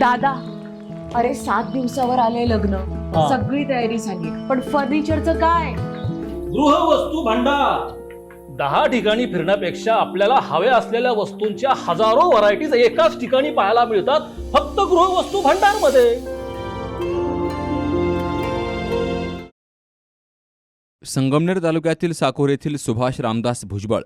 दादा अरे सात दिवसावर आले लग्न. हा. सगळी तयारी झाली. पण फर्निचरचं काय? गृहवस्तू भांडार. दहा ठिकाणी फिरण्यापेक्षा आपल्याला हव्या असलेल्या वस्तूंच्या हजारो व्हरायटीज एकाच ठिकाणी पाहायला मिळतात फक्त गृहवस्तू भांडारमध्ये संगमनेर तालुक्यातील साकोर येथील सुभाष रामदास भुजबळ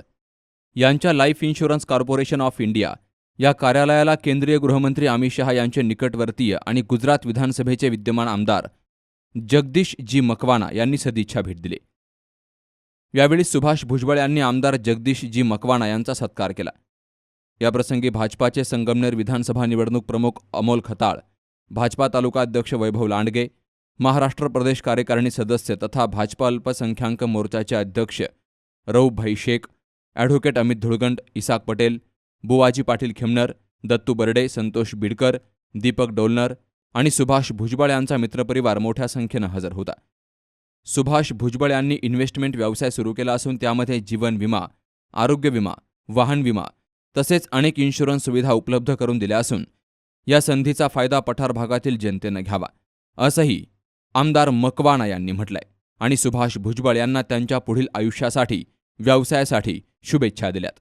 यांच्या life insurance corporation of India या कार्यालयाला केंद्रीय गृहमंत्री अमित शहा यांचे निकटवर्तीय आणि गुजरात विधानसभेचे विद्यमान आमदार जगदीश जी मकवाना यांनी सदिच्छा भेट दिली. यावेळी सुभाष भुजबळ यांनी आमदार जगदीश जी मकवाना यांचा सत्कार केला. याप्रसंगी भाजपाचे संगमनेर विधानसभा निवडणूक प्रमुख अमोल खताळ भाजपा तालुका अध्यक्ष वैभव लांडगे महाराष्ट्र प्रदेश कार्यकारिणी सदस्य तथा भाजपा अल्पसंख्याक मोर्चाचे अध्यक्ष रऊभाई शेख ॲडव्होकेट अमित धुळगंड इसाक पटेल बुवाजी पाटील खिमनर दत्तू बर्डे संतोष बिडकर दीपक डोलनर आणि सुभाष भुजबळ यांचा मित्रपरिवार मोठ्या संख्येनं हजर होता. सुभाष भुजबळ यांनी इन्व्हेस्टमेंट व्यवसाय सुरू केला असून त्यामध्ये जीवन विमा आरोग्य विमा वाहन विमा तसेच अनेक इन्शुरन्स सुविधा उपलब्ध करून दिल्या असून या संधीचा फायदा पठार भागातील जनतेनं घ्यावा असंही आमदार मकवाना यांनी म्हटलंय आणि सुभाष भुजबळ यांना त्यांच्या पुढील आयुष्यासाठी व्यवसायासाठी शुभेच्छा दिल्यात.